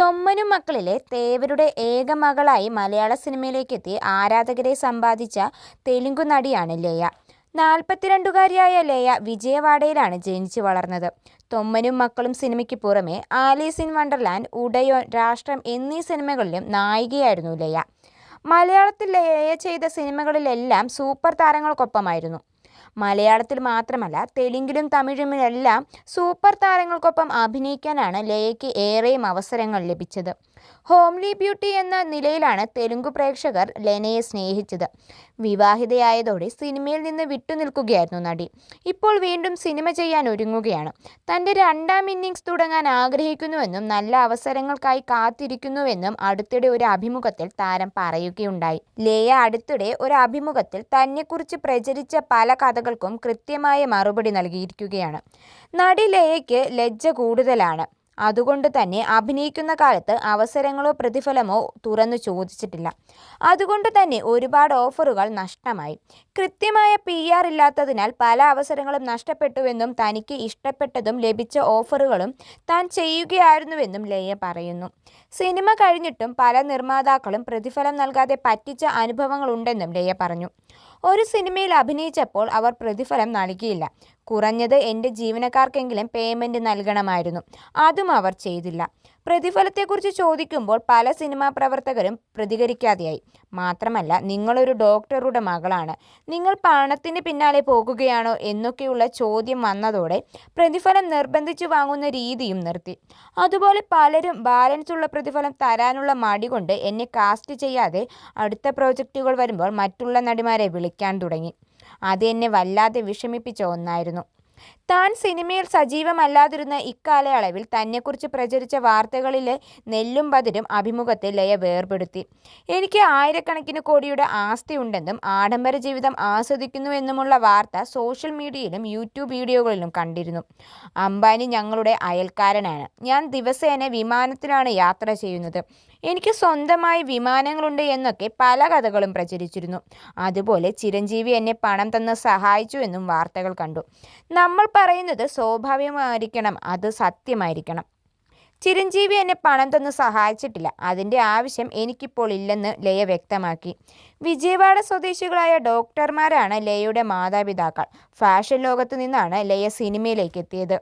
തൊമ്മനും മക്കളിലെ തേവരുടെ ഏക മകളായി മലയാള സിനിമയിലേക്കെത്തി ആരാധകരെ സമ്പാദിച്ച തെലുങ്കു നടിയാണ് ലയ. നാൽപ്പത്തിരണ്ടുകാരിയായ ലയ വിജയവാഡയിലാണ് ജനിച്ചു വളർന്നത്. തൊമ്മനും മക്കളും സിനിമയ്ക്ക് പുറമെ ആലീസ് ഇൻ വണ്ടർലാൻഡ്, ഉടയോൻ രാഷ്ട്രം എന്നീ സിനിമകളിലും നായികയായിരുന്നു ലയ. മലയാളത്തിൽ ലയ ചെയ്ത സിനിമകളിലെല്ലാം സൂപ്പർ താരങ്ങൾക്കൊപ്പമായിരുന്നു. മലയാളത്തിൽ മാത്രമല്ല തെലുങ്കിലും തമിഴിലുമെല്ലാം സൂപ്പർ താരങ്ങൾക്കൊപ്പം അഭിനയിക്കാനാണ് ലയയ്ക്ക് ഏറെയും അവസരങ്ങൾ ലഭിച്ചത്. ഹോംലി ബ്യൂട്ടി എന്ന നിലയിലാണ് തെലുങ്ക് പ്രേക്ഷകർ ലെനയെ സ്നേഹിച്ചത്. വിവാഹിതയായതോടെ സിനിമയിൽ നിന്ന് വിട്ടുനിൽക്കുകയായിരുന്നു നടി. ഇപ്പോൾ വീണ്ടും സിനിമ ചെയ്യാൻ ഒരുങ്ങുകയാണ് തന്റെ രണ്ടാം ഇന്നിങ്സ് തുടങ്ങാൻ ആഗ്രഹിക്കുന്നുവെന്നും നല്ല അവസരങ്ങൾക്കായി കാത്തിരിക്കുന്നുവെന്നും അടുത്തിടെ ഒരു അഭിമുഖത്തിൽ താരം പറയുകയുണ്ടായി. ലേയ അടുത്തിടെ ഒരു അഭിമുഖത്തിൽ തന്നെക്കുറിച്ച് പ്രചരിച്ച പല കഥകൾക്കും കൃത്യമായ മറുപടി നൽകിയിരിക്കുകയാണ്. നടി ലേയയ്ക്ക് ലജ്ജ കൂടുതലാണ്. അതുകൊണ്ട് തന്നെ അഭിനയിക്കുന്ന കാലത്ത് അവസരങ്ങളോ പ്രതിഫലമോ തുറന്നു ചോദിച്ചിട്ടില്ല. അതുകൊണ്ട് തന്നെ ഒരുപാട് ഓഫറുകൾ നഷ്ടമായി. കൃത്യമായ പി ആർ ഇല്ലാത്തതിനാൽ പല അവസരങ്ങളും നഷ്ടപ്പെട്ടുവെന്നും തനിക്ക് ഇഷ്ടപ്പെട്ടതും ലഭിച്ച ഓഫറുകളും താൻ ചെയ്യുകയായിരുന്നുവെന്നും ലയ പറയുന്നു. സിനിമ കഴിഞ്ഞിട്ടും പല നിർമ്മാതാക്കളും പ്രതിഫലം നൽകാതെ പറ്റിച്ച അനുഭവങ്ങളുണ്ടെന്നും ലയ പറഞ്ഞു. ഒരു സിനിമയിൽ അഭിനയിച്ചപ്പോൾ അവർ പ്രതിഫലം നൽകിയില്ല. കുറഞ്ഞത് എന്റെ ജീവനക്കാർക്കെങ്കിലും പേയ്മെന്റ് നൽകണമായിരുന്നു. അതും അവർ ചെയ്തില്ല. പ്രതിഫലത്തെക്കുറിച്ച് ചോദിക്കുമ്പോൾ പല സിനിമാ പ്രവർത്തകരും പ്രതികരിക്കാതെയായി. മാത്രമല്ല നിങ്ങളൊരു ഡോക്ടറുടെ മകളാണ്. നിങ്ങൾ പണത്തിന് പിന്നാലെ പോകുകയാണോ എന്നൊക്കെയുള്ള ചോദ്യം വന്നതോടെ പ്രതിഫലം നിർബന്ധിച്ചു വാങ്ങുന്ന രീതിയും നിർത്തി. അതുപോലെ പലരും ബാലൻസ് ഉള്ള പ്രതിഫലം തരാനുള്ള മടി കൊണ്ട് എന്നെ കാസ്റ്റ് ചെയ്യാതെ അടുത്ത പ്രോജക്റ്റുകൾ വരുമ്പോൾ മറ്റുള്ള നടിമാരെ വിളിക്കാൻ തുടങ്ങി. അത് എന്നെ വല്ലാതെ വിഷമിപ്പിച്ച ഒന്നായിരുന്നു. താൻ സിനിമയിൽ സജീവമല്ലാതിരുന്ന ഇക്കാലയളവിൽ തന്നെക്കുറിച്ച് പ്രചരിച്ച വാർത്തകളിലെ നെല്ലും പതിരും അഭിമുഖത്തെ ലയ വേർപെടുത്തി. എനിക്ക് ആയിരക്കണക്കിന് കോടിയുടെ ആസ്തി ഉണ്ടെന്നും ആഡംബര ജീവിതം ആസ്വദിക്കുന്നുവെന്നുമുള്ള വാർത്ത സോഷ്യൽ മീഡിയയിലും യൂട്യൂബ് വീഡിയോകളിലും കണ്ടിരുന്നു. അംബാനി ഞങ്ങളുടെ അയൽക്കാരനാണ്. ഞാൻ ദിവസേന വിമാനത്തിലാണ് യാത്ര ചെയ്യുന്നത്. എനിക്ക് സ്വന്തമായി വിമാനങ്ങളുണ്ട് എന്നൊക്കെ പല കഥകളും പ്രചരിച്ചിരുന്നു. അതുപോലെ ചിരഞ്ജീവി എന്നെ പണം തന്ന് സഹായിച്ചു എന്നും വാർത്തകൾ കണ്ടു. നമ്മൾ പറയുന്നത് സ്വാഭാവികമായിരിക്കണം അത് സത്യമായിരിക്കണം. ചിരഞ്ജീവി എന്നെ പണം തന്ന് സഹായിച്ചിട്ടില്ല. അതിന്റെ ആവശ്യം എനിക്കിപ്പോൾ ഇല്ലെന്ന് ലയ വ്യക്തമാക്കി. വിജയവാഡ സ്വദേശികളായ ഡോക്ടർമാരാണ് ലയയുടെ മാതാപിതാക്കൾ. ഫാഷൻ ലോകത്ത് നിന്നാണ് ലയ സിനിമയിലേക്കെത്തിയത്.